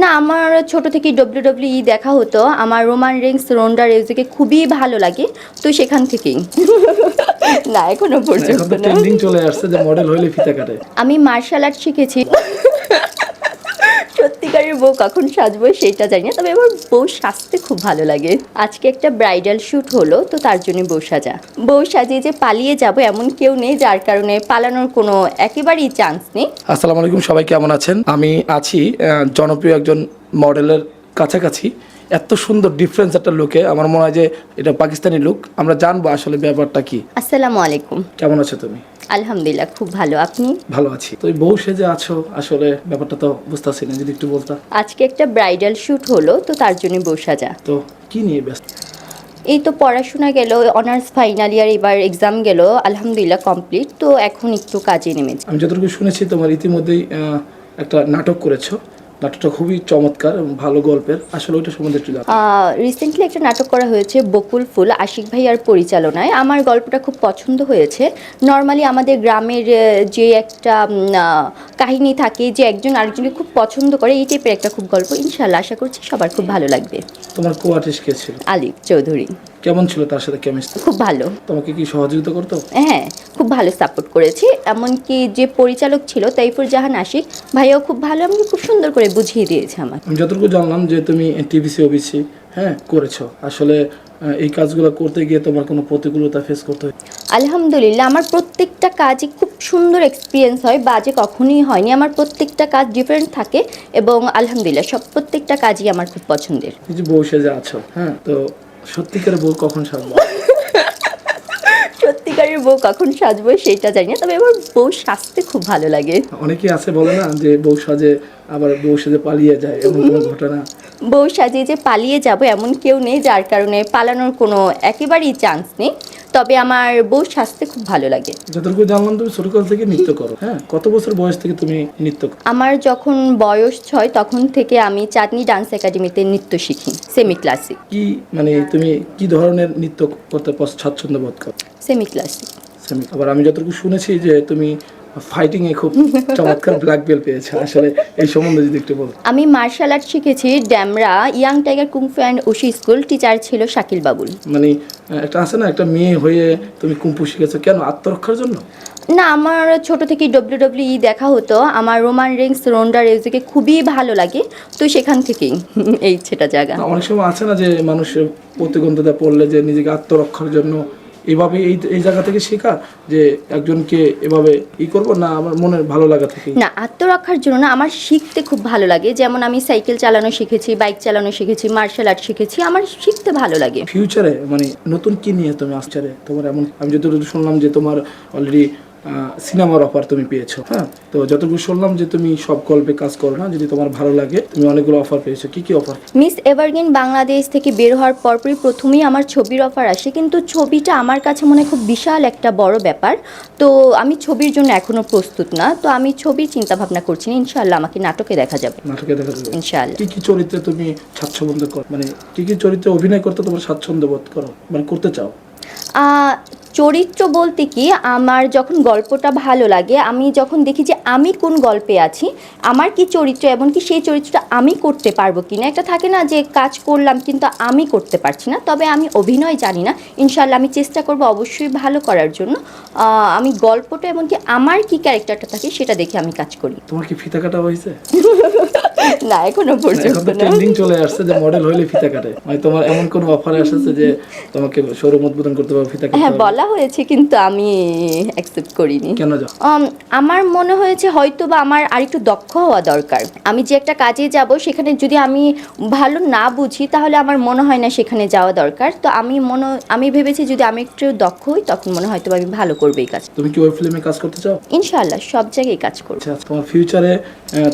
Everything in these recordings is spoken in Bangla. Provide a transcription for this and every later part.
না আমার ছোট থেকে ডব্লিউ ডব্লিউ ই দেখা হতো। আমার রোমান রিংস রোন্ডা রেউজিকে খুবই ভালো লাগে। তো সেখান থেকেই। না এখনও পর্যন্ত চলে আসছে যে মডেল হইলে ফিতা কাটে। আমি মার্শাল আর্ট শিখেছি। বউ কখন সাজবো সেটা জানি না, তবে আমার বউ সাজতে খুব ভালো লাগে। আজকে একটা ব্রাইডাল শ্যুট হলো, তো তার জন্য বউ সাজা। বউ সাজিয়ে যে পালিয়ে যাব এমন কেউ নেই, যার কারণে পালানোর কোনো একেবারেই চান্স নেই। আসসালামু আলাইকুম, সবাই কেমন আছেন? আমি আছি জনপ্রিয় একজন মডেলের কাছাকাছি। এত সুন্দর ডিফারেন্স একটা লুকে আমার মনে হয় যে এটা পাকিস্তানি লুক। আমরা জানব আসলে ব্যাপারটা কি। আসসালামু আলাইকুম। কেমন আছো তুমি? আলহামদুলিল্লাহ খুব ভালো। আপনি? ভালো আছি। তো এই বউ সেজে আছো আসলে ব্যাপারটা তো বুঝতেছি না যদি একটু বলতা। আজকে একটা ব্রাইডাল শ্যুট হলো তো তার জন্য বউ সাজা। তো কি নিয়ে ব্যস্ত? এই তো পড়াশোনা গেল অনার্স ফাইনাল ইয়ার এবার এক্সাম গেল আলহামদুলিল্লাহ কমপ্লিট তো এখন একটু কাজে নেমেছি। আমি যতটুকু শুনেছি তোমার ইতিমধ্যেই একটা নাটক করেছ। নাটকটা খুবই চমৎকার এবং ভালো গল্পের। আসলে ওইটা সম্বন্ধে একটু রিসেন্টলি একটা নাটক করা হয়েছে বকুল ফুল আশিক ভাইয়ার পরিচালনায়। আমার গল্পটা খুব পছন্দ হয়েছে। নর্মালি আমাদের গ্রামের যে একটা কাহিনী থাকে যে একজন আরেকজনকে খুব পছন্দ করে এই টাইপের একটা খুব গল্প। ইনশাল্লাহ আশা করছি সবার খুব ভালো লাগবে। তোমার কো আর্টিস্ট কে ছিল? আলিফ চৌধুরী। কেমন ছিল তার সাথে কেমিস্ট্রি খুব ভালো। তোমাকে কি সহযোগিতা করতো? হ্যাঁ খুব ভালো সাপোর্ট করেছি। এমনকি যে পরিচালক ছিল তাইফুর জাহান আশিক ভাইয়াও খুব ভালো আমাকে খুব সুন্দর করে বুঝিয়ে দিয়েছে আমার আমি যতটুকু জানলাম যে তুমি টিভিসি ওবিসি হ্যাঁ করেছ। আসলে এই কাজগুলো করতে গিয়ে তোমার কোনো প্রতিকূলতা ফেস করতে হয়? আলহামদুলিল্লাহ আমার প্রত্যেকটা কাজই খুব সুন্দর এক্সপিরিয়েন্স হয় বাজে কখনোই হয়নি। আমার প্রত্যেকটা কাজ ডিফারেন্ট থাকে এবং আলহামদুলিল্লাহ সব প্রত্যেকটা কাজই আমার খুব পছন্দের। এই যে বউ আছো হ্যাঁ তো সত্যিকার বউ কখন সাজবো? সত্যিকারের বউ কখন সাজবো সেটা জানি না তবে আমার বউ সাজতে খুব ভালো লাগে। অনেকেই আছে বলে না যে বউ সাজে আবার বউ সাজে পালিয়ে যায় এমন কোনো ঘটনা? বউ সাজিয়ে যে পালিয়ে যাব এমন কেউ নেই যার কারণে পালানোর কোনো একেবারেই চান্স নেই। তবে আমার বউ সাজতে খুব ভালো লাগে। যতটুকু জানলাম তুমি ছোটকাল থেকে নৃত্য করো হ্যাঁ? কত বছর বয়স থেকে তুমি নৃত্য করো? আমার যখন বয়স ছয় তখন থেকে আমি চাটনি ডান্স একাডেমিতে নৃত্য শিখি সেমি ক্লাসিক কি মানে তুমি কি ধরনের নৃত্য করতে স্বাচ্ছন্দ্য বোধ করো? সেমি ক্লাসিক সেমি আবার আমি যতটুকু শুনেছি যে তুমি ফাইটিং এ খুব চমৎকার ব্ল্যাক বেল পেয়েছ। আসলে এই সম্বন্ধে যদি একটু বল আমি মার্শাল আর্ট শিখেছি Demra young tiger kung fu and ওশি school teacher ছিল শাকিল বাবুল। মানে একটা আছে না একটা মেয়ে হয়ে তুমি কুম্পু শিখেছো কেন? আত্মরক্ষার জন্য? না আমার ছোট থেকে ই দেখা হতো। আমার রোমান রিংস রোন্ডা রেউজিকে খুবই ভালো লাগে। তো সেখান থেকেই এই সেটা জায়গা। অনেক সময় আছে না যে মানুষ প্রতিবন্ধতা পড়লে যে নিজেকে আত্মরক্ষার জন্য এভাবে এই এই জায়গা থেকে শেখা যে একজনকে এভাবে ই করব না আমার মনের ভালো লাগা থেকে না আত্মরক্ষার জন্য না আমার শিখতে খুব ভালো লাগে। যেমন আমি সাইকেল চালানো শিখেছি বাইক চালানো শিখেছি মার্শাল আর্ট শিখেছি আমার শিখতে ভালো লাগে। ফিউচারে মানে নতুন কি নিয়ে তুমি আসছারে তোমার এমন আমি যতটুকু শুনলাম যে তোমার অলরেডি সিনেমার অফার তুমি পেয়েছ হ্যাঁ? তো যতটুকু শুনলাম যে তুমি সব গল্পে কাজ করো না যদি তোমার ভালো লাগে তুমি অনেকগুলো অফার পেয়েছ। কি কি অফার মিস এভারগ্রিন বাংলাদেশ থেকে বের হওয়ার পরপরই প্রথমেই আমার ছবির অফার আসে কিন্তু ছবিটা আমার কাছে মনে খুব বিশাল একটা বড় ব্যাপার। তো আমি ছবির জন্য এখনও প্রস্তুত না তো আমি ছবির চিন্তা ভাবনা করছি না ইনশাআল্লাহ আমাকে নাটকে দেখা যাবে। নাটকে দেখা যাবে। ইনশাআল্লাহ। কি কি চরিত্রে তুমি স্বাচ্ছন্দ্য কর মানে কি কি চরিত্রে অভিনয় করতে তোমার স্বাচ্ছন্দ্য বোধ করো? মানে করতে চাও? চরিত্র বলতে কি আমার যখন গল্পটা ভালো লাগে আমি যখন দেখি যে আমি কোন গল্পে আছি আমার কি চরিত্র এমনকি সেই চরিত্রটা আমি করতে পারব কি না একটা থাকে না যে কাজ করলাম কিন্তু আমি করতে পারছি না তবে আমি অভিনয় জানি না ইনশাল্লাহ আমি চেষ্টা করব অবশ্যই ভালো করার জন্য। আমি গল্পটা এমনকি আমার কি ক্যারেক্টারটা থাকে সেটা দেখে আমি কাজ করি। তোমার কি ফিতা কাটা হয়েছে? না এখনও পর্যন্ত ট্রেন্ডিং চলে আসছে যে মডেল হইলে ফিতা কাটে। মানে তোমার এমন কোন অফার এসেছে যে তোমাকে শোরুম উদ্বোধন করতে পারবে কাটতে হ্যাঁ বলা হয়েছে কিন্তু আমি অ্যাকসেপ্ট করিনি। কেন আমার মনে হয়েছে হয়তো বা আমার আরেকটু দক্ষ হওয়া দরকার। আমি যে একটা কাজে যাব সেখানে যদি আমি ভালো না বুঝি তাহলে আমার মনে হয় না সেখানে যাওয়া দরকার। তো আমি মনে আমি ভেবেছি যদি আমি একটু দক্ষ হই তখন মনে হয়তো আমি ভালো করব এই কাজ তুমি কি ওই ফিল্মে কাজ করতে চাও? ইনশাআল্লাহ সব জায়গায় কাজ করব। আচ্ছা তোমার ফিউচারে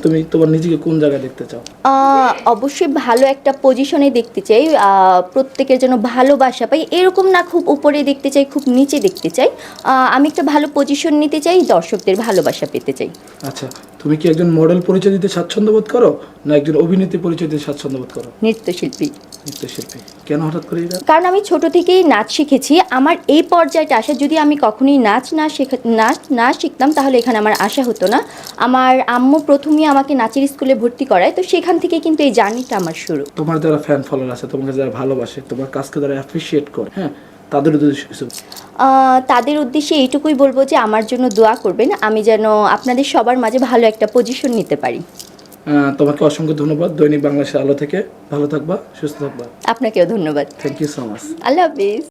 তুমি তোমার নিজেকে কোন জায়গায় দেখতে চাও? অবশ্যই ভালো একটা পজিশনে দেখতে চাই। আহ, প্রত্যেকের জন্য ভালোবাসা পাই। এরকম না খুব উপরে দেখতে চাই খুব নিচে দেখতে চাই। আমি একটা ভালো পজিশন নিতে চাই দর্শকদের ভালোবাসা পেতে চাই। আচ্ছা তুমি কি একজন মডেল পরিচয় দিতে স্বাচ্ছন্দ্য বোধ করো না একজন অভিনেত্রী পরিচয় দিতে স্বাচ্ছন্দ্য বোধ করো? নৃত্যশিল্পী। নৃত্যশিল্পী। কেন হঠাৎ করে কারণ আমি ছোট থেকেই নাচ শিখেছি। আমার এই পর্যায়টা আসা যদি আমি কখনোই নাচ না শেখা নাচ না শিখতাম তাহলে এখানে আমার আশা হতো না। আমার আম্মু প্রথমেই আমাকে নাচের স্কুলে ভর্তি করায় তো সেখান থেকে কিন্তু এই জার্নিটা আমার শুরু। তোমার যারা ফ্যান ফলোয়ার আছে তোমাকে যারা ভালোবাসে তোমার কাজকে যারা অ্যাপ্রিসিয়েট করে হ্যাঁ? তাদের উদ্দেশ্যে কিছু? তাদের উদ্দেশ্যে এইটুকুই বলব যে আমার জন্য দোয়া করবেন আমি যেন আপনাদের সবার মাঝে ভালো একটা পজিশন নিতে পারি। তোমাকে অসংখ্য ধন্যবাদ। দৈনিক বাংলাদেশের আলো থেকে ভালো থাকবা সুস্থ থাকবা। আপনাকেও ধন্যবাদ। থ্যাংক ইউ সো মাচ আল্লাহ হাফিজ।